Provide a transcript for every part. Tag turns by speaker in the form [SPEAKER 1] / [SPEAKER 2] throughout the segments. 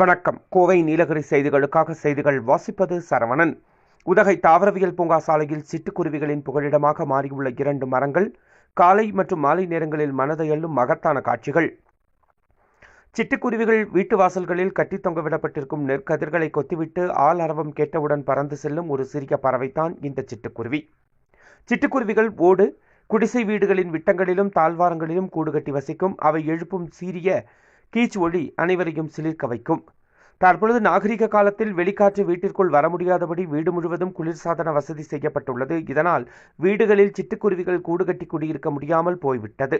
[SPEAKER 1] வணக்கம். கோவை நீலகிரி செய்திகளுக்காக செய்திகள் வாசிப்பது சரவணன். உதகை தாவரவியல் பூங்கா சாலையில் சிட்டுக்குருவிகளின் புகலிடமாக மாறியுள்ள இரண்டு மரங்கள் காலை மற்றும் மாலை நேரங்களில் மனதை அள்ளும் மகத்தான காட்சிகள். சிட்டுக்குருவிகள் வீட்டு வாசல்களில் கட்டி தொங்கவிடப்பட்டிருக்கும் நெற்கதிர்களை கொத்திவிட்டு ஆள் அரவம் கேட்டவுடன் பறந்து செல்லும் ஒரு சிறிய பறவைதான் இந்த சிட்டுக்குருவி. சிட்டுக்குருவிகள் ஓடு குடிசை வீடுகளின் விட்டங்களிலும் தாழ்வாரங்களிலும் கூடு கட்டி வசிக்கும். அவை எழுப்பும் சீரிய கீச் ஒளி அனைவரையும் சிலிர்க்க வைக்கும். தற்பொழுது நாகரிக காலத்தில் வெளிக்காற்று வீட்டிற்குள் வர முடியாதபடி வீடு முழுவதும் குளிர்சாதன வசதி செய்யப்பட்டுள்ளது. இதனால் வீடுகளில் சிட்டுக்குருவிகள் கூடு கட்டி குடியிருக்க முடியாமல் போய்விட்டது.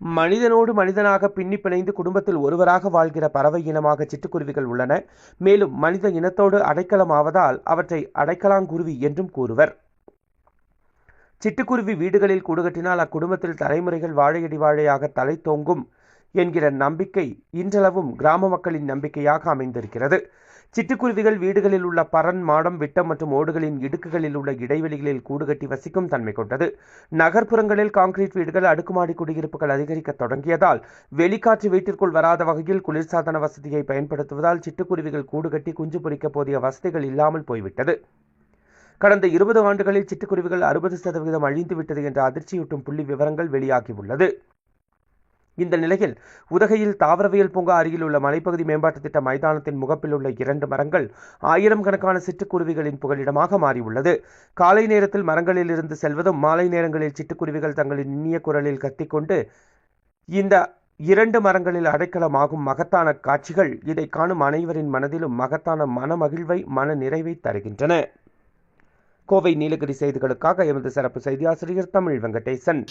[SPEAKER 1] மனிதனோடு மனிதனாக பின்னி பிணைந்து குடும்பத்தில் ஒருவராக வாழ்கிற பறவை இனமாக சிட்டுக்குருவிகள் உள்ளன. மேலும் மனித இனத்தோடு அடைக்கலம் ஆவதால் அவற்றை அடைக்கலாங்குருவி என்றும் கூறுவர். சிட்டுக்குருவி வீடுகளில் கூடுகட்டினால் அக்குடும்பத்தில் தலைமுறைகள் வாழையடி வாழையாக தலை தோங்கும். என்கிற நம்பிக்கை இன்றளவும் கிராம மக்களின் நம்பிக்கையாக அமைந்திருக்கிறது. சிட்டுக்குருவிகள் வீடுகளில் உள்ள பரன் மாடம் விட்டம் மற்றும் ஓடுகளின் இடுக்குகளில் உள்ள இடைவெளிகளில் கூடுகட்டி வசிக்கும் தன்மை கொண்டது. நகர்ப்புறங்களில் கான்கிரீட் வீடுகள் அடுக்குமாடி குடியிருப்புகள் அதிகரிக்க தொடங்கியதால் வெளிக்காற்று வீட்டிற்குள் வராத வகையில் குளிர்சாதன வசதியை பயன்படுத்துவதால் சிட்டுக்குருவிகள் கூடுகட்டி குஞ்சு பொறிக்க போதிய வசதிகள் இல்லாமல் போய்விட்டது. கடந்த இருபது ஆண்டுகளில் சிட்டுக்குருவிகள் அறுபது சதவீதம் அழிந்துவிட்டது என்ற அதிர்ச்சியூட்டும் புள்ளி விவரங்கள் வெளியாகியுள்ளது இந்த நிலையில் உதகையில் தாவரவியல் பூங்கா அருகில் உள்ள மலைப்பகுதி மேம்பாட்டு திட்ட மைதானத்தின் முகப்பில் உள்ள இரண்டு மரங்கள் ஆயிரம் கணக்கான சிட்டுக்குருவிகளின் புகலிடமாக மாறியுள்ளது. காலை நேரத்தில் மரங்களில் இருந்து செல்வதும் மாலை நேரங்களில் சிட்டுக்குருவிகள் தங்களின் இனிய குரலில் கத்திக்கொண்டு இந்த இரண்டு மரங்களில் அடைக்கலமாகும் மகத்தான காட்சிகள் இதை காணும் அனைவரின் மனதிலும் மகத்தான மனமகிழ்வை மன நிறைவை தருகின்றன. கோவை நீலகிரி செய்திகளுக்காக எமது சிறப்பு செய்தியாசிரியர் தமிழ் வெங்கடேசன்.